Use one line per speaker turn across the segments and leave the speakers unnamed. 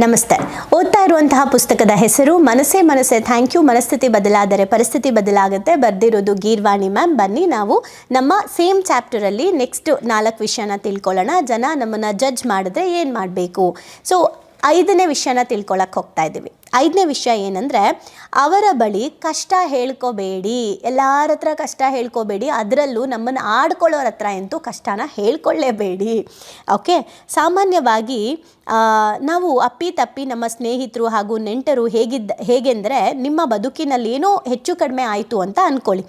ನಮಸ್ತೆ. ಓದ್ತಾ ಇರುವಂತಹ ಪುಸ್ತಕದ ಹೆಸರು ಮನಸ್ಸೇ ಮನಸ್ಸೇ. Thank you. ಮನಸ್ಥಿತಿ ಬದಲಾದರೆ ಪರಿಸ್ಥಿತಿ ಬದಲಾಗುತ್ತೆ. ಬರೆದಿರೋದು ಗೀರ್ವಾಣಿ ಮ್ಯಾಮ್. ಬನ್ನಿ ನಾವು ನಮ್ಮ ಸೇಮ್ ಚಾಪ್ಟರಲ್ಲಿ ನೆಕ್ಸ್ಟ್ ನಾಲ್ಕು ವಿಷಯನ ತಿಳ್ಕೊಳ್ಳೋಣ. ಜನ ನಮ್ಮನ್ನು ಜಡ್ಜ್ ಮಾಡಿದ್ರೆ ಏನು ಮಾಡಬೇಕು? ಸೊ, ಐದನೇ ವಿಷಯನ ತಿಳ್ಕೊಳಕ್ಕೆ ಹೋಗ್ತಾ ಇದ್ದೀವಿ. ಐದನೇ ವಿಷಯ ಏನಂದರೆ, ಅವರ ಬಳಿ ಕಷ್ಟ ಹೇಳ್ಕೋಬೇಡಿ. ಎಲ್ಲರ ಹತ್ರ ಕಷ್ಟ ಹೇಳ್ಕೋಬೇಡಿ. ಅದರಲ್ಲೂ ನಮ್ಮನ್ನು ಆಡ್ಕೊಳ್ಳೋರ ಹತ್ರ ಅಂತೂ ಕಷ್ಟನ ಹೇಳ್ಕೊಳ್ಳೇಬೇಡಿ. ಓಕೆ? ಸಾಮಾನ್ಯವಾಗಿ ನಾವು ಅಪ್ಪಿ ತಪ್ಪಿ ನಮ್ಮ ಸ್ನೇಹಿತರು ಹಾಗೂ ನೆಂಟರು ಹೇಗಿದ್ದ, ಹೇಗೆಂದರೆ, ನಿಮ್ಮ ಬದುಕಿನಲ್ಲಿ ಏನೋ ಹೆಚ್ಚು ಕಡಿಮೆ ಆಯಿತು ಅಂತ ಅಂದ್ಕೊಳ್ಳಿ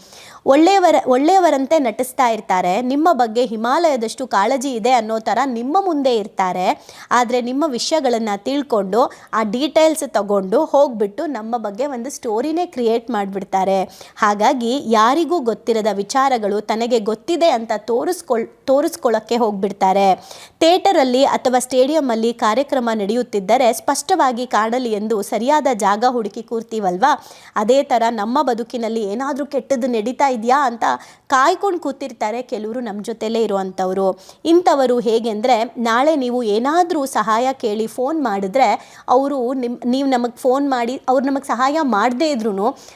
ಒಳ್ಳೆಯವರ, ಒಳ್ಳೆಯವರಂತೆ ನಟಿಸ್ತಾ ಇರ್ತಾರೆ. ನಿಮ್ಮ ಬಗ್ಗೆ ಹಿಮಾಲಯದಷ್ಟು ಕಾಳಜಿ ಇದೆ ಅನ್ನೋ ಥರ ನಿಮ್ಮ ಮುಂದೆ ಇರ್ತಾರೆ. ಆದರೆ ನಿಮ್ಮ ವಿಷಯಗಳನ್ನು ತಿಳ್ಕೊಂಡು, ಆ ಡೀಟೇಲ್ಸ್ ತಗೊಂಡು ಹೋಗ್ಬಿಟ್ಟು ನಮ್ಮ ಬಗ್ಗೆ ಒಂದು ಸ್ಟೋರಿನೇ ಕ್ರಿಯೇಟ್ ಮಾಡಿಬಿಡ್ತಾರೆ. ಹಾಗಾಗಿ ಯಾರಿಗೂ ಗೊತ್ತಿರದ ವಿಚಾರಗಳು ತನಗೆ ಗೊತ್ತಿದೆ ಅಂತ ತೋರಿಸ್ಕೊಳ್ ತೋರಿಸ್ಕೊಳ್ಳೋಕ್ಕೆ ಹೋಗ್ಬಿಡ್ತಾರೆ. ಥಿಯೇಟರಲ್ಲಿ ಅಥವಾ ಸ್ಟೇಡಿಯಮ್ಮಲ್ಲಿ ಕಾರ್ಯಕ್ರಮ ನಡೆಯುತ್ತಿದ್ದರೆ ಸ್ಪಷ್ಟವಾಗಿ ಕಾಣಲಿ ಎಂದು ಸರಿಯಾದ ಜಾಗ ಹುಡುಕಿ ಕೂರ್ತೀವಲ್ವಾ? ಅದೇ ಥರ ನಮ್ಮ ಬದುಕಿನಲ್ಲಿ ಏನಾದರೂ ಕೆಟ್ಟದ್ದು ನಡೀತಾ ಇದೆಯಾ ಅಂತ ಕಾಯ್ಕೊಂಡು ಕೂತಿರ್ತಾರೆ ಕೆಲವರು ನಮ್ಮ ಜೊತೆಲೇ ಇರುವಂಥವರು. ಇಂಥವರು ಹೇಗೆಂದರೆ ನಾಳೆ ನೀವು ಏನಾದರೂ ಸಹಾಯ ಕೇಳಿ ಫೋನ್ ಮಾಡಿದ್ರೆ ಅವರು ನಿಮ್ಮ ನೀವು ನಮಗೆ ಫೋನ್ ಮಾಡಿ, ಅವ್ರು ನಮಗೆ ಸಹಾಯ ಮಾಡದೇ ಇದ್ರೂ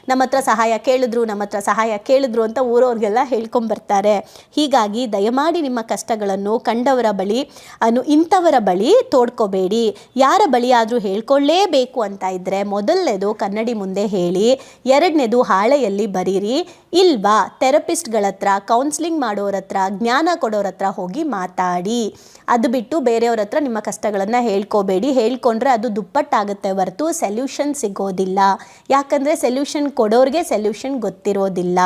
ನಮ್ಮ ಹತ್ರ ಸಹಾಯ ಕೇಳಿದ್ರು, ನಮ್ಮ ಹತ್ರ ಸಹಾಯ ಕೇಳಿದ್ರು ಅಂತ ಊರವ್ರಿಗೆಲ್ಲ ಹೇಳ್ಕೊಂಬರ್ತಾರೆ ಹೀಗಾಗಿ ದಯಮಾಡಿ ನಿಮ್ಮ ಕಷ್ಟಗಳನ್ನು ಕಂಡವರ ಬಳಿ, ಅನು ಇಂಥವರ ಬಳಿ ತೋಡ್ಕೋಬೇಡಿ. ಯಾರ ಬಳಿ ಆದರೂ ಹೇಳ್ಕೊಳ್ಳೇಬೇಕು ಅಂತ ಇದ್ದರೆ ಮೊದಲನೇದು ಕನ್ನಡಿ ಮುಂದೆ ಹೇಳಿ, ಎರಡನೇದು ಹಾಳೆಯಲ್ಲಿ ಬರೀರಿ. ಇಲ್ವಾ, ಥೆರಪಿಸ್ಟ್ಗಳ ಹತ್ರ ಕೌನ್ಸ್ಲಿಂಗ್ ಮಾಡೋರ ಹತ್ರ, ಜ್ಞಾನ ಕೊಡೋರ ಹತ್ರ ಹೋಗಿ ಮಾತಾಡಿ. ಅದು ಬಿಟ್ಟು ಬೇರೆಯವ್ರ ಹತ್ರ ನಿಮ್ಮ ಕಷ್ಟಗಳನ್ನು ಹೇಳ್ಕೋಬೇಡಿ. ಹೇಳ್ಕೊಂಡ್ರೆ ಅದು ದುಪ್ಪಟ್ಟಾಗುತ್ತೆ ಹೊರತು ಸೆಲ್ಯೂಷನ್ ಸಿಗೋದಿಲ್ಲ. ಯಾಕಂದರೆ ಸೆಲ್ಯೂಷನ್ ಕೊಡೋರಿಗೆ ಸೆಲ್ಯೂಷನ್ ಗೊತ್ತಿರೋದಿಲ್ಲ.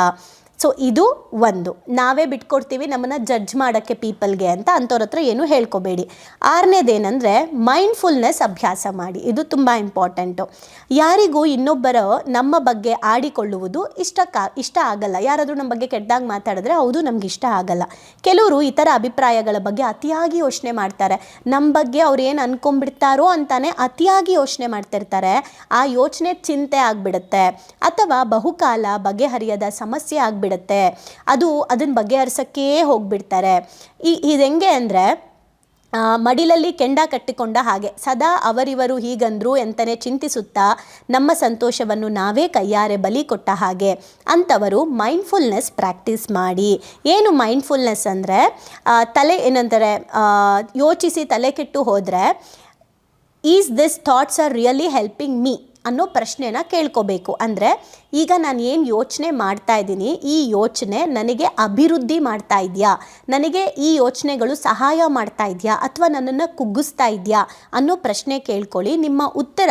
ಸೊ ಇದು ಒಂದು. ನಾವೇ ಬಿಟ್ಕೊಡ್ತೀವಿ, ನಮ್ಮನ್ನು ಜಡ್ಜ್ ಮಾಡೋಕ್ಕೆ ಪೀಪಲ್ಗೆ ಅಂತ ಅಂಥವ್ರ ಹತ್ರ ಏನು ಹೇಳ್ಕೊಬೇಡಿ. ಆರನೇದೇನೆಂದರೆ ಮೈಂಡ್ಫುಲ್ನೆಸ್ ಅಭ್ಯಾಸ ಮಾಡಿ. ಇದು ತುಂಬ ಇಂಪಾರ್ಟೆಂಟು ಯಾರಿಗೂ ಇನ್ನೊಬ್ಬರ ನಮ್ಮ ಬಗ್ಗೆ ಆಡಿಕೊಳ್ಳುವುದು ಇಷ್ಟಕ್ಕ ಇಷ್ಟ ಆಗಲ್ಲ. ಯಾರಾದರೂ ನಮ್ಮ ಬಗ್ಗೆ ಕೆಟ್ಟದಾಗಿ ಮಾತಾಡಿದ್ರೆ ಹೌದು, ನಮ್ಗೆ ಇಷ್ಟ ಆಗಲ್ಲ. ಕೆಲವರು ಇತರ ಅಭಿಪ್ರಾಯಗಳ ಬಗ್ಗೆ ಅತಿಯಾಗಿ ಯೋಚನೆ ಮಾಡ್ತಾರೆ. ನಮ್ಮ ಬಗ್ಗೆ ಅವ್ರು ಏನು ಅನ್ಕೊಂಡ್ಬಿಡ್ತಾರೋ ಅಂತಾನೆ ಅತಿಯಾಗಿ ಯೋಚನೆ ಮಾಡ್ತಿರ್ತಾರೆ. ಆ ಯೋಚನೆ ಚಿಂತೆ ಆಗಿಬಿಡುತ್ತೆ. ಅಥವಾ ಬಹುಕಾಲ ಬಗೆಹರಿಯದ ಸಮಸ್ಯೆ ಆಗಿಬಿಡುತ್ತೆ. ಅದು ಅದನ್ನ ಬಗೆಹರಿಸೋಕ್ಕೇ ಹೋಗ್ಬಿಡ್ತಾರೆ. ಈ ಇದು ಹೆಂಗೆ ಅಂದರೆ ಮಡಿಲಲ್ಲಿ ಕೆಂಡ ಕಟ್ಟಿಕೊಂಡ ಹಾಗೆ, ಸದಾ ಅವರಿವರು ಹೀಗಂದ್ರು ಎಂತನೇ ಚಿಂತಿಸುತ್ತಾ ನಮ್ಮ ಸಂತೋಷವನ್ನು ನಾವೇ ಕೈಯಾರೆ ಬಲಿ ಕೊಟ್ಟ ಹಾಗೆ ಅಂಥವರು ಮೈಂಡ್ಫುಲ್ನೆಸ್ ಪ್ರಾಕ್ಟೀಸ್ ಮಾಡಿ. ಏನು ಮೈಂಡ್ಫುಲ್ನೆಸ್ ಅಂದರೆ ತಲೆ ಏನಂತಾರೆ ಯೋಚಿಸಿ ತಲೆ ಕೆಟ್ಟು ಹೋದರೆ is this thoughts are really helping me ಅನ್ನೋ ಪ್ರಶ್ನೆನ ಕೇಳ್ಕೋಬೇಕು. ಅಂದರೆ ಈಗ ನಾನು ಏನು ಯೋಚನೆ ಮಾಡ್ತಾ ಇದ್ದೀನಿ, ಈ ಯೋಚನೆ ನನಗೆ ಅಭಿವೃದ್ಧಿ ಮಾಡ್ತಾ ಇದೆಯಾ? ನನಗೆ ಈ ಯೋಚನೆಗಳು ಸಹಾಯ ಮಾಡ್ತಾ ಇದೆಯಾ? ಅಥವಾ ನನ್ನನ್ನು ಕುಗ್ಗಿಸ್ತಾ ಇದೆಯಾ? ಅನ್ನೋ ಪ್ರಶ್ನೆ ಕೇಳ್ಕೊಳ್ಳಿ. ನಿಮ್ಮ ಉತ್ತರ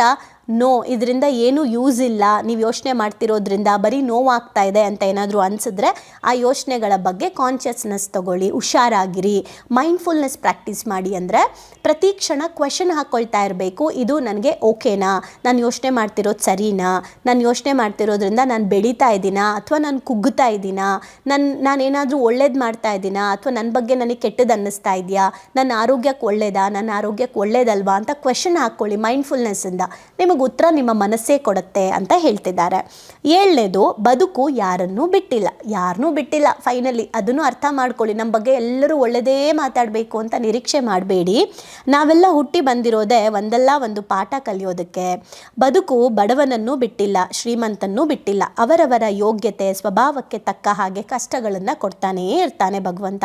ನೋ, ಇದರಿಂದ ಏನೂ ಯೂಸ್ ಇಲ್ಲ. ನೀವು ಯೋಚನೆ ಮಾಡ್ತಿರೋದ್ರಿಂದ ಬರೀ ನೋವಾಗ್ತಾ ಇದೆ ಅಂತ ಏನಾದರೂ ಅನಿಸಿದ್ರೆ ಆ ಯೋಚನೆಗಳ ಬಗ್ಗೆ ಕಾನ್ಷಿಯಸ್ನೆಸ್ ತಗೊಳ್ಳಿ, ಹುಷಾರಾಗಿರಿ. ಮೈಂಡ್ಫುಲ್ನೆಸ್ ಪ್ರಾಕ್ಟೀಸ್ ಮಾಡಿ ಅಂದರೆ ಪ್ರತಿ ಕ್ಷಣ ಕ್ವೆಶನ್ ಹಾಕ್ಕೊಳ್ತಾ ಇರಬೇಕು, ಇದು ನನಗೆ ಓಕೆನಾ ನಾನು ಯೋಚನೆ ಮಾಡ್ತಿರೋದು ಸರಿನಾ? ನಾನು ಯೋಚನೆ ಮಾಡ್ತಿರೋದ್ರಿಂದ ನಾನು ಬೆಳೀತಾ ಇದ್ದೀನಾ? ಅಥವಾ ನಾನು ಕುಗ್ಗುತ್ತಾ ಇದ್ದೀನಾ? ನನ್ನ ನಾನೇನಾದರೂ ಒಳ್ಳೇದು ಮಾಡ್ತಾ ಇದ್ದೀನಾ? ಅಥವಾ ನನ್ನ ಬಗ್ಗೆ ನನಗೆ ಕೆಟ್ಟದ್ದು ಅನ್ನಿಸ್ತಾ ಇದೆಯಾ? ನನ್ನ ಆರೋಗ್ಯಕ್ಕೆ ಒಳ್ಳೇದಾ? ನನ್ನ ಆರೋಗ್ಯಕ್ಕೆ ಒಳ್ಳೇದಲ್ವಾ? ಅಂತ ಕ್ವೆಶನ್ ಹಾಕ್ಕೊಳ್ಳಿ ಮೈಂಡ್ಫುಲ್ನೆಸ್ಸಿಂದ ನಿಮಗೆ ಉತ್ತರ ನಿಮ್ಮ ಮನಸ್ಸೇ ಕೊಡುತ್ತೆ ಅಂತ ಹೇಳ್ತಿದ್ದಾರೆ. ಏಳನೇದು, ಬದುಕು ಯಾರನ್ನೂ ಬಿಟ್ಟಿಲ್ಲ. ಯಾರನ್ನೂ ಬಿಟ್ಟಿಲ್ಲ. ಫೈನಲಿ ಅದನ್ನು ಅರ್ಥ ಮಾಡ್ಕೊಳ್ಳಿ. ನಮ್ಮ ಬಗ್ಗೆ ಎಲ್ಲರೂ ಒಳ್ಳೆಯದೇ ಮಾತಾಡಬೇಕು ಅಂತ ನಿರೀಕ್ಷೆ ಮಾಡಬೇಡಿ. ನಾವೆಲ್ಲ ಹುಟ್ಟಿ ಬಂದಿರೋದೇ ಒಂದಲ್ಲ ಒಂದು ಪಾಠ ಕಲಿಯೋದಕ್ಕೆ. ಬದುಕು ಬಡವನನ್ನು ಬಿಟ್ಟಿಲ್ಲ, ಶ್ರೀಮಂತನ್ನೂ ಬಿಟ್ಟಿಲ್ಲ. ಅವರವರ ಯೋಗ್ಯತೆ, ಸ್ವಭಾವಕ್ಕೆ ತಕ್ಕ ಹಾಗೆ ಕಷ್ಟಗಳನ್ನು ಕೊಡ್ತಾನೇ ಇರ್ತಾನೆ ಭಗವಂತ.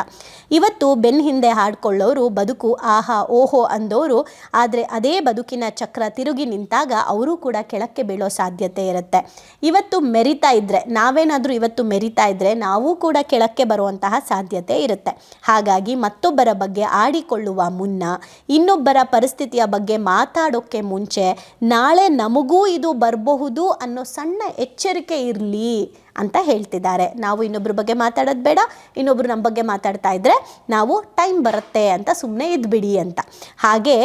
ಇವತ್ತು ಬೆನ್ನ ಹಿಂದೆ ಹಾಡ್ಕೊಳ್ಳೋರು ಬದುಕು ಆಹಾ ಓಹೋ ಅಂದೋರು. ಆದರೆ ಅದೇ ಬದುಕಿನ ಚಕ್ರ ತಿರುಗಿ ನಿಂತಾಗ ಅವರು ಕೂಡ ಕೆಳಕ್ಕೆ ಬೀಳೋ ಸಾಧ್ಯತೆ ಇರುತ್ತೆ. ಇವತ್ತು ಮೆರಿತಾ ಇದ್ದರೆ ನಾವೇನಾದರೂ ಇವತ್ತು ಮೆರಿತಾ ಇದ್ದರೆ ನಾವು ಕೂಡ ಕೆಳಕ್ಕೆ ಬರುವಂತಹ ಸಾಧ್ಯತೆ ಇರುತ್ತೆ. ಹಾಗಾಗಿ ಮತ್ತೊಬ್ಬರ ಬಗ್ಗೆ ಆಡಿಕೊಳ್ಳುವ ಮುನ್ನ, ಇನ್ನೊಬ್ಬರ ಪರಿಸ್ಥಿತಿಯ ಬಗ್ಗೆ ಮಾತಾಡೋಕ್ಕೆ ಮುಂಚೆ ನಾಳೆ ನಮಗೂ ಇದು ಬರಬಹುದು ಅನ್ನೋ ಸಣ್ಣ ಎಚ್ಚರಿಕೆ ಇರಲಿ. ಅಂತ ಹೇಳ್ತಿದ್ದಾರೆ. ನಾವು ಇನ್ನೊಬ್ಬರ ಬಗ್ಗೆ ಮಾತಾಡೋದು ಬೇಡ ಇನ್ನೊಬ್ಬರು ನಮ್ಮ ಬಗ್ಗೆ ಮಾತಾಡ್ತಾ ಇದ್ದರೆ ನಾವು ಟೈಮ್ ಬರುತ್ತೆ ಅಂತ ಸುಮ್ಮನೆ ಇದ್ಬಿಡಿ ಅಂತ. ಹಾಗೆ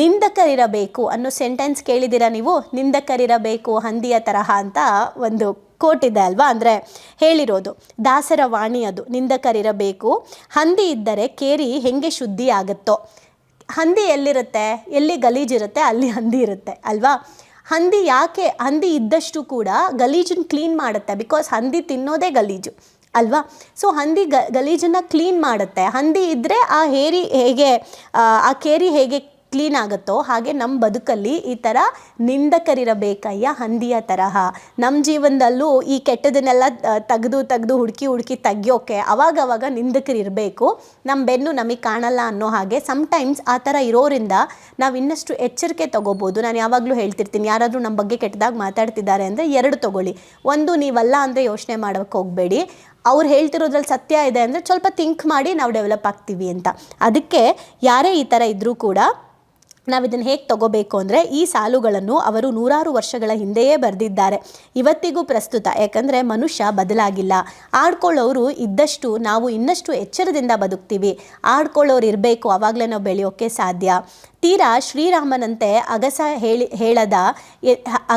ನಿಂದಕರಿರಬೇಕು ಅನ್ನೋ ಸೆಂಟೆನ್ಸ್ ಕೇಳಿದ್ದೀರಾ ನೀವು? ನಿಂದಕರಿರಬೇಕು, ಹಂದಿಯ ತರಹ ಅಂತ ಒಂದು ಕೋಟ್ ಇದೆ ಅಲ್ವಾ? ಅಂದರೆ ಹೇಳಿರೋದು, ದಾಸರ ವಾಣಿ ಅದು, ನಿಂದಕರಿರಬೇಕು. ಹಂದಿ ಇದ್ದರೆ ಕೇರಿ ಹೆಂಗೆ ಶುದ್ಧಿ ಆಗುತ್ತೋ? ಹಂದಿ ಎಲ್ಲಿರುತ್ತೆ? ಎಲ್ಲಿ ಗಲೀಜಿರುತ್ತೆ ಅಲ್ಲಿ ಹಂದಿ ಇರುತ್ತೆ, ಅಲ್ವಾ? ಹಂದಿ ಯಾಕೆ ಹಂದಿ ಇದ್ದಷ್ಟು ಕೂಡ ಗಲೀಜನ್ನು ಕ್ಲೀನ್ ಮಾಡುತ್ತೆ. ಬಿಕಾಸ್ ಹಂದಿ ತಿನ್ನೋದೇ ಗಲೀಜು ಅಲ್ವಾ? ಸೊ ಹಂದಿ ಗ ಗಲೀಜನ್ನು ಕ್ಲೀನ್ ಮಾಡುತ್ತೆ. ಹಂದಿ ಇದ್ದರೆ ಆ ಹೇರಿ ಹೇಗೆ ಆ, ಕೇರಿ ಹೇಗೆ ಕ್ಲೀನ್ ಆಗುತ್ತೋ ಹಾಗೆ ನಮ್ಮ ಬದುಕಲ್ಲಿ ಈ ಥರ ನಿಂದಕರಿರಬೇಕಯ್ಯ, ಹಂದಿಯ ತರಹ. ನಮ್ಮ ಜೀವನದಲ್ಲೂ ಈ ಕೆಟ್ಟದನ್ನೆಲ್ಲ ತೆಗೆದು ತೆಗೆದು ಹುಡುಕಿ ಹುಡುಕಿ ತೆಗಿಯೋಕೆ ಅವಾಗ ಅವಾಗ ನಿಂದಕರಿರಬೇಕು. ನಮ್ಮ ಬೆನ್ನು ನಮಗೆ ಕಾಣಲ್ಲ ಅನ್ನೋ ಹಾಗೆ ಸಮ್ಟೈಮ್ಸ್ ಆ ಥರ ಇರೋರಿಂದ ನಾವು ಇನ್ನಷ್ಟು ಎಚ್ಚರಿಕೆ ತಗೋಬೋದು. ನಾನು ಯಾವಾಗಲೂ ಹೇಳ್ತಿರ್ತೀನಿ, ಯಾರಾದರೂ ನಮ್ಮ ಬಗ್ಗೆ ಕೆಟ್ಟದಾಗಿ ಮಾತಾಡ್ತಿದ್ದಾರೆ ಅಂದರೆ ಎರಡು ತಗೊಳ್ಳಿ. ಒಂದು, ನೀವಲ್ಲ ಅಂದರೆ ಯೋಚನೆ ಮಾಡೋಕ್ಕೆ ಹೋಗಬೇಡಿ. ಅವ್ರು ಹೇಳ್ತಿರೋದ್ರಲ್ಲಿ ಸತ್ಯ ಇದೆ ಅಂದರೆ ಸ್ವಲ್ಪ ಥಿಂಕ್ ಮಾಡಿ ನಾವು ಡೆವಲಪ್ ಆಗ್ತೀವಿ ಅಂತ. ಅದಕ್ಕೆ ಯಾರೇ ಈ ಥರ ಇದ್ದರೂ ಕೂಡ ನಾವು ಇದನ್ನು ಹೇಗೆ ತಗೋಬೇಕು ಅಂದರೆ ಈ ಸಾಲುಗಳನ್ನು ಅವರು ನೂರಾರು ವರ್ಷಗಳ ಹಿಂದೆಯೇ ಬರೆದಿದ್ದಾರೆ. ಇವತ್ತಿಗೂ ಪ್ರಸ್ತುತ, ಯಾಕಂದರೆ ಮನುಷ್ಯ ಬದಲಾಗಿಲ್ಲ. ಆಡ್ಕೊಳ್ಳೋರು ಇದ್ದಷ್ಟು ನಾವು ಇನ್ನಷ್ಟು ಎಚ್ಚರದಿಂದ ಬದುಕ್ತೀವಿ. ಆಡ್ಕೊಳ್ಳೋರು ಇರಬೇಕು ಆವಾಗಲೇ ನಾವು ಬೆಳೆಯೋಕ್ಕೆ ಸಾಧ್ಯ. ತೀರಾ ಶ್ರೀರಾಮನಂತೆ ಅಗಸ ಹೇಳಿ, ಹೇಳದ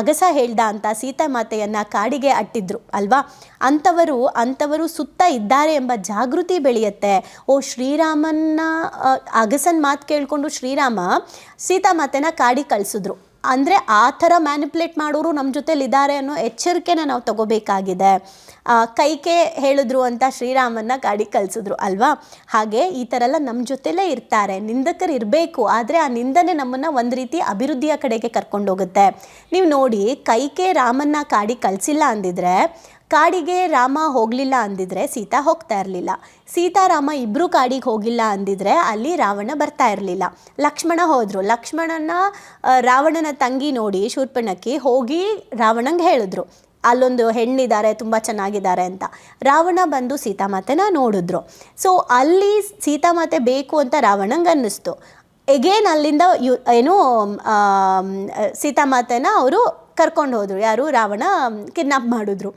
ಅಗಸ ಹೇಳ್ದ ಅಂತ ಸೀತಾಮಾತೆಯನ್ನು ಕಾಡಿಗೆ ಅಟ್ಟಿದ್ರು, ಅಲ್ವಾ? ಅಂಥವರು ಅಂಥವರು ಸುತ್ತ ಇದ್ದಾರೆ ಎಂಬ ಜಾಗೃತಿ ಬೆಳೆಯುತ್ತೆ. ಓ ಶ್ರೀರಾಮನ ಅಗಸನ ಮಾತು ಕೇಳಿಕೊಂಡು ಶ್ರೀರಾಮ ಸೀತಾಮಾತೆನ ಕಾಡಿ ಕಳಿಸಿದ್ರು. ಅಂದರೆ ಆ ಥರ ಮ್ಯಾನಿಪುಲೇಟ್ ಮಾಡೋರು ನಮ್ಮ ಜೊತೆಲಿ ಇದ್ದಾರೆ ಅನ್ನೋ ಎಚ್ಚರಿಕೆನ ನಾವು ತಗೋಬೇಕಾಗಿದೆ. ಕೈಕೆ ಹೇಳಿದ್ರು ಅಂತ ಶ್ರೀರಾಮನ್ನ ಗಾಡಿ ಕಳಿಸಿದ್ರು ಅಲ್ವಾ? ಹಾಗೆ ಈ ಥರ ಎಲ್ಲ ನಮ್ಮ ಜೊತೆಲೇ ಇರ್ತಾರೆ. ನಿಂದಕರು ಇರಬೇಕು, ಆದರೆ ಆ ನಿಂದನೆ ನಮ್ಮನ್ನು ಒಂದು ರೀತಿ ಅಭಿವೃದ್ಧಿಯ ಕಡೆಗೆ ಕರ್ಕೊಂಡೋಗುತ್ತೆ. ನೀವು ನೋಡಿ, ಕೈಕೆ ರಾಮನ್ನ ಗಾಡಿ ಕಳಿಸಿಲ್ಲ ಅಂದಿದ್ರೆ ಕಾಡಿಗೆ ರಾಮ ಹೋಗಲಿಲ್ಲ ಅಂದಿದ್ರೆ ಸೀತಾ ಹೋಗ್ತಾ ಇರಲಿಲ್ಲ. ಸೀತಾರಾಮ ಇಬ್ಬರು ಕಾಡಿಗೆ ಹೋಗಿಲ್ಲ ಅಂದಿದ್ರೆ ಅಲ್ಲಿ ರಾವಣ ಬರ್ತಾ ಇರಲಿಲ್ಲ. ಲಕ್ಷ್ಮಣ ಹೋದರು. ಲಕ್ಷ್ಮಣನ ರಾವಣನ ತಂಗಿ ನೋಡಿ ಶೂರ್ಪಣಕ್ಕಿ ಹೋಗಿ ರಾವಣಂಗೆ ಹೇಳಿದ್ರು. ಅಲ್ಲೊಂದು ಹೆಣ್ಣಿದ್ದಾರೆ, ತುಂಬ ಚೆನ್ನಾಗಿದ್ದಾರೆ ಅಂತ. ರಾವಣ ಬಂದು ಸೀತಾಮಾತೆನ ನೋಡಿದ್ರು. ಸೊ ಅಲ್ಲಿ ಸೀತಾಮಾತೆ ಬೇಕು ಅಂತ ರಾವಣಂಗೆ ಅನ್ನಿಸ್ತು. ಎಗೇನ್ ಅಲ್ಲಿಂದ ಯು, ಏನು ಸೀತಾಮಾತೆನ ಅವರು ಕರ್ಕೊಂಡು ಹೋದರು. ಯಾರು? ರಾವಣ, ಕಿಡ್ನಾಪ್ ಮಾಡಿದ್ರು.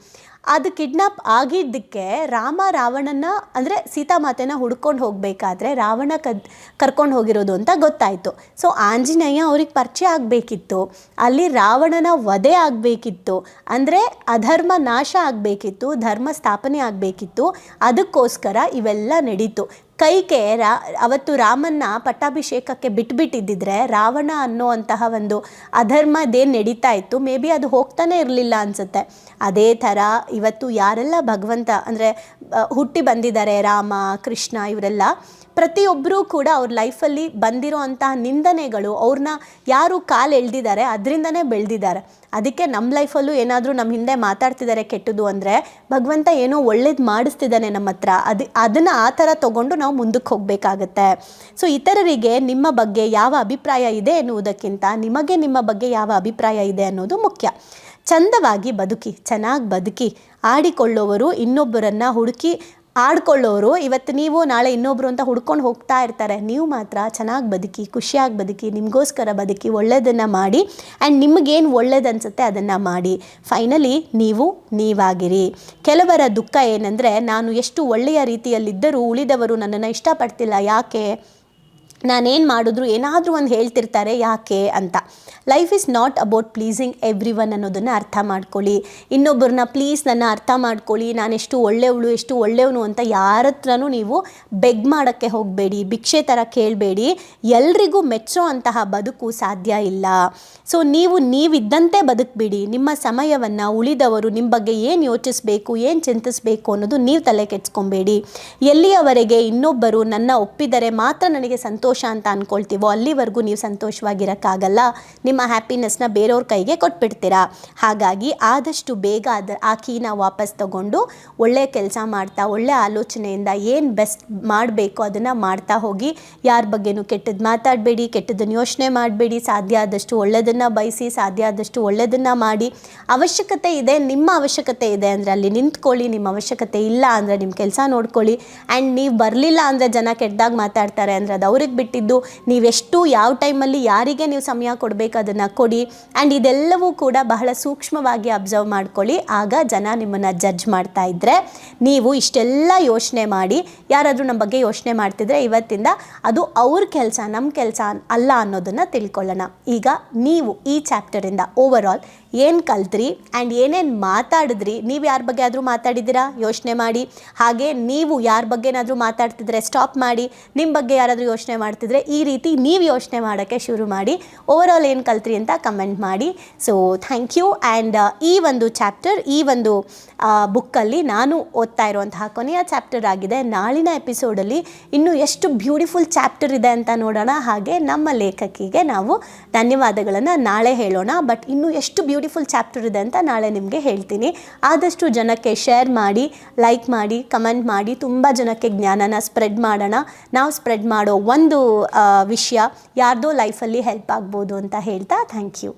ಅದು ಕಿಡ್ನಾಪ್ ಆಗಿದ್ದಕ್ಕೆ ರಾಮ ರಾವಣನ, ಅಂದರೆ ಸೀತಾಮಾತೆನ ಹುಡ್ಕೊಂಡು ಹೋಗಬೇಕಾದ್ರೆ ರಾವಣ ಕದ್, ಕರ್ಕೊಂಡು ಹೋಗಿರೋದು ಅಂತ ಗೊತ್ತಾಯಿತು. ಸೊ ಆಂಜನೇಯ ಅವ್ರಿಗೆ ಪರಿಚಯ ಆಗಬೇಕಿತ್ತು. ಅಲ್ಲಿ ರಾವಣನ ವಧೆ ಆಗಬೇಕಿತ್ತು. ಅಂದರೆ ಅಧರ್ಮ ನಾಶ ಆಗಬೇಕಿತ್ತು, ಧರ್ಮ ಸ್ಥಾಪನೆ ಆಗಬೇಕಿತ್ತು. ಅದಕ್ಕೋಸ್ಕರ ಇವೆಲ್ಲ ನಡೀತು. ಕೈಗೆ ರಾ, ಅವತ್ತು ರಾಮನ್ನ ಪಟ್ಟಾಭಿಷೇಕಕ್ಕೆ ಬಿಟ್ಬಿಟ್ಟಿದ್ದಿದ್ರೆ ರಾವಣ ಅನ್ನೋವಂತಹ ಒಂದು ಅಧರ್ಮದೇ ನಡೀತಾ ಇತ್ತು. ಮೇ ಬಿ ಅದು ಹೋಗ್ತಾನೆ ಇರಲಿಲ್ಲ ಅನಿಸುತ್ತೆ. ಅದೇ ಥರ ಇವತ್ತು ಯಾರೆಲ್ಲ ಭಗವಂತ ಅಂದರೆ ಹುಟ್ಟಿ ಬಂದಿದ್ದಾರೆ, ರಾಮ, ಕೃಷ್ಣ, ಇವರೆಲ್ಲ ಪ್ರತಿಯೊಬ್ಬರೂ ಕೂಡ ಅವ್ರ ಲೈಫಲ್ಲಿ ಬಂದಿರೋ ಅಂತಹ ನಿಂದನೆಗಳು ಅವ್ರನ್ನ ಯಾರು ಕಾಲು ಎಳ್ದಿದ್ದಾರೆ ಅದರಿಂದನೇ ಬೆಳೆದಿದ್ದಾರೆ. ಅದಕ್ಕೆ ನಮ್ಮ ಲೈಫಲ್ಲೂ ಏನಾದರೂ ನಮ್ಮ ಹಿಂದೆ ಮಾತಾಡ್ತಿದ್ದಾರೆ ಕೆಟ್ಟದ್ದು ಅಂದರೆ ಭಗವಂತ ಏನೋ ಒಳ್ಳೇದು ಮಾಡಿಸ್ತಿದ್ದಾನೆ ನಮ್ಮ ಹತ್ರ. ಅದು, ಅದನ್ನು ಆ ಥರ ತೊಗೊಂಡು ನಾವು ಮುಂದಕ್ಕೆ ಹೋಗಬೇಕಾಗತ್ತೆ. ಸೊ ಇತರರಿಗೆ ನಿಮ್ಮ ಬಗ್ಗೆ ಯಾವ ಅಭಿಪ್ರಾಯ ಇದೆ ಎನ್ನುವುದಕ್ಕಿಂತ ನಿಮಗೆ ನಿಮ್ಮ ಬಗ್ಗೆ ಯಾವ ಅಭಿಪ್ರಾಯ ಇದೆ ಅನ್ನೋದು ಮುಖ್ಯ. ಚಂದವಾಗಿ ಬದುಕಿ, ಚೆನ್ನಾಗಿ ಬದುಕಿ, ಆಡಿಕೊಳ್ಳೋವರು ಇನ್ನೊಬ್ಬರನ್ನು ಹುಡುಕಿ ಆಡ್ಕೊಳ್ಳೋರು, ಇವತ್ತು ನೀವು ನಾಳೆ ಇನ್ನೊಬ್ರು ಅಂತ ಹುಡ್ಕೊಂಡು ಹೋಗ್ತಾ ಇರ್ತಾರೆ. ನೀವು ಮಾತ್ರ ಚೆನ್ನಾಗಿ ಬದುಕಿ, ಖುಷಿಯಾಗಿ ಬದುಕಿ, ನಿಮಗೋಸ್ಕರ ಬದುಕಿ ಒಳ್ಳೆಯದನ್ನು ಮಾಡಿ ಆ್ಯಂಡ್ ನಿಮಗೇನು ಒಳ್ಳೇದು ಅನಿಸುತ್ತೆ ಅದನ್ನು ಮಾಡಿ. ಫೈನಲಿ ನೀವು, ನೀವಾಗಿರಿ. ಕೆಲವರ ದುಃಖ ಏನಂದರೆ, ನಾನು ಎಷ್ಟು ಒಳ್ಳೆಯ ರೀತಿಯಲ್ಲಿದ್ದರೂ ಉಳಿದವರು ನನ್ನನ್ನು ಇಷ್ಟಪಡ್ತಿಲ್ಲ. ಯಾಕೆ? ನಾನೇನು ಮಾಡಿದ್ರು ಏನಾದರೂ ಒಂದು ಹೇಳ್ತಿರ್ತಾರೆ ಯಾಕೆ ಅಂತ. Life is not about pleasing everyone ಅನ್ನೋದನ್ನು ಅರ್ಥ ಮಾಡ್ಕೊಳ್ಳಿ. ಇನ್ನೊಬ್ಬರನ್ನ ಪ್ಲೀಸ್ ನನ್ನ ಅರ್ಥ ಮಾಡ್ಕೊಳ್ಳಿ. ನಾನೆಷ್ಟು ಒಳ್ಳೆಯವಳು ಎಷ್ಟು ಒಳ್ಳೆಯವನು ಅಂತ ಯಾರ ಹತ್ರನೂ ನೀವು ಬೆಗ್ ಮಾಡೋಕ್ಕೆ ಹೋಗಬೇಡಿ, ಭಿಕ್ಷೆ ಥರ ಕೇಳಬೇಡಿ ಎಲ್ರಿಗೂ ಮೆಚ್ಚೋ ಅಂತಹ ಬದುಕು ಸಾಧ್ಯ ಇಲ್ಲ. ಸೊ ನೀವು ನೀವಿದ್ದಂತೆ ಬದುಕಬೇಡಿ. ನಿಮ್ಮ ಸಮಯವನ್ನು ಉಳಿದವರು ನಿಮ್ಮ ಬಗ್ಗೆ ಏನು ಯೋಚಿಸಬೇಕು, ಏನು ಚಿಂತಿಸಬೇಕು ಅನ್ನೋದು ನೀವು ತಲೆ ಕೆಡ್ಸ್ಕೊಬೇಡಿ. ಎಲ್ಲಿಯವರೆಗೆ ಇನ್ನೊಬ್ಬರು ನನ್ನ ಒಪ್ಪಿದರೆ ಮಾತ್ರ ನನಗೆ ಸಂತೋಷ ಅಂತ ಅಂದ್ಕೊಳ್ತೀವೋ ಅಲ್ಲಿವರೆಗೂ ನೀವು ಸಂತೋಷವಾಗಿರೋಕ್ಕಾಗಲ್ಲ. ನಿಮ್ಮ ಹ್ಯಾಪಿನೆಸ್ನ ಬೇರೆಯವ್ರ ಕೈಗೆ ಕೊಟ್ಬಿಡ್ತೀರಾ. ಹಾಗಾಗಿ ಆದಷ್ಟು ಬೇಗ ಅದ, ಆ ಕೀನ ವಾಪಸ್ ತಗೊಂಡು ಒಳ್ಳೆಯ ಕೆಲಸ ಮಾಡ್ತಾ ಒಳ್ಳೆಯ ಆಲೋಚನೆಯಿಂದ ಏನು ಬೆಸ್ಟ್ ಮಾಡಬೇಕು ಅದನ್ನು ಮಾಡ್ತಾ ಹೋಗಿ, ಯಾರ ಬಗ್ಗೆನೂ ಕೆಟ್ಟದ್ದು ಮಾತಾಡಬೇಡಿ ಕೆಟ್ಟದನ್ನು ಯೋಚನೆ ಮಾಡಬೇಡಿ, ಸಾಧ್ಯ ಆದಷ್ಟು ಒಳ್ಳೆಯದನ್ನು ಬಯಸಿ, ಸಾಧ್ಯ ಆದಷ್ಟು ಒಳ್ಳೆಯದನ್ನು ಮಾಡಿ. ಅವಶ್ಯಕತೆ ಇದೆ, ನಿಮ್ಮ ಅವಶ್ಯಕತೆ ಇದೆ ಅಂದರೆ ಅಲ್ಲಿ ನಿಂತ್ಕೊಳ್ಳಿ, ನಿಮ್ಮ ಅವಶ್ಯಕತೆ ಇಲ್ಲ ಅಂದರೆ ನಿಮ್ಮ ಕೆಲಸ ನೋಡ್ಕೊಳ್ಳಿ. ಆ್ಯಂಡ್ ನೀವು ಬರಲಿಲ್ಲ ಅಂದರೆ ಜನ ಕೆಟ್ಟದಾಗ ಮಾತಾಡ್ತಾರೆ ಅಂದರೆ ಅದು ಅವ್ರಿಗೆ ಬಿಟ್ಟಿದ್ದು. ನೀವೆಷ್ಟು ಯಾವ ಟೈಮಲ್ಲಿ ಯಾರಿಗೆ ನೀವು ಸಮಯ ಕೊಡಬೇಕು ಅದನ್ನು ಕೊಡಿ. ಆ್ಯಂಡ್ ಇದೆಲ್ಲವೂ ಕೂಡ ಬಹಳ ಸೂಕ್ಷ್ಮವಾಗಿ ಅಬ್ಸರ್ವ್ ಮಾಡ್ಕೊಳ್ಳಿ. ಆಗ ಜನ ನಿಮ್ಮನ್ನು ಜಡ್ಜ್ ಮಾಡ್ತಾ ಇದ್ದರೆ ನೀವು ಇಷ್ಟೆಲ್ಲ ಯೋಚನೆ ಮಾಡಿ, ಯಾರಾದರೂ ನಮ್ಮ ಬಗ್ಗೆ ಯೋಚನೆ ಮಾಡ್ತಿದ್ರೆ ಇವತ್ತಿಂದ ಅದು ಅವ್ರ ಕೆಲಸ ನಮ್ಮ ಕೆಲಸ ಅಲ್ಲ ಅನ್ನೋದನ್ನು ತಿಳ್ಕೊಳ್ಳೋಣ. ಈಗ ನೀವು ಈ ಚಾಪ್ಟರಿಂದ ಓವರ್ ಆಲ್ ಏನು ಕಲ್ತ್ರಿ ಆ್ಯಂಡ್ ಏನೇನು ಮಾತಾಡಿದ್ರಿ, ನೀವು ಯಾರ ಬಗ್ಗೆ ಆದರೂ ಮಾತಾಡಿದ್ದೀರಾ? ಯೋಚನೆ ಮಾಡಿ. ಹಾಗೆ ನೀವು ಯಾರ ಬಗ್ಗೆನಾದರೂ ಮಾತಾಡ್ತಿದ್ರೆ ಸ್ಟಾಪ್ ಮಾಡಿ. ನಿಮ್ಮ ಬಗ್ಗೆ ಯಾರಾದರೂ ಯೋಚನೆ ಮಾಡ್ತಿದ್ರೆ ಈ ರೀತಿ ನೀವು ಯೋಚನೆ ಮಾಡೋಕ್ಕೆ ಶುರು ಮಾಡಿ. ಓವರ್ ಆಲ್ ಏನು ಕಲ್ತ್ರಿ ಅಂತ ಕಮೆಂಟ್ ಮಾಡಿ. ಸೊ ಥ್ಯಾಂಕ್ ಯು ಆ್ಯಂಡ್ ಈ ಒಂದು ಚಾಪ್ಟರ್ ಈ ಒಂದು ಬುಕ್ಕಲ್ಲಿ ನಾನು ಓದ್ತಾ ಇರುವಂತಹ ಕೊನೆಯ ಚಾಪ್ಟರ್ ಆಗಿದೆ. ನಾಳಿನ ಎಪಿಸೋಡಲ್ಲಿ ಇನ್ನು ಎಷ್ಟು ಬ್ಯೂಟಿಫುಲ್ ಚಾಪ್ಟರ್ ಇದೆ ಅಂತ ನೋಡೋಣ. ಹಾಗೆ ನಮ್ಮ ಲೇಖಕಿಗೆ ನಾವು ಧನ್ಯವಾದಗಳನ್ನು ನಾಳೆ ಹೇಳೋಣ. ಬಟ್ ಇನ್ನು ಎಷ್ಟು ಬ್ಯೂಟಿಫುಲ್ ಚಾಪ್ಟರ್ ಇದೆ ಅಂತ ನಾಳೆ ನಿಮಗೆ ಹೇಳ್ತೀನಿ. ಆದಷ್ಟು ಜನಕ್ಕೆ ಶೇರ್ ಮಾಡಿ ಲೈಕ್ ಮಾಡಿ ಕಮೆಂಟ್ ಮಾಡಿ. ತುಂಬ ಜನಕ್ಕೆ ಜ್ಞಾನನ ಸ್ಪ್ರೆಡ್ ಮಾಡೋಣ. ನಾವು ಸ್ಪ್ರೆಡ್ ಮಾಡೋ ಒಂದು ವಿಷಯ ಯಾರ್ದೋ ಲೈಫಲ್ಲಿ ಹೆಲ್ಪ್ ಆಗ್ಬೋದು ಅಂತ ಹೇಳ್ತಾ ಥ್ಯಾಂಕ್ ಯು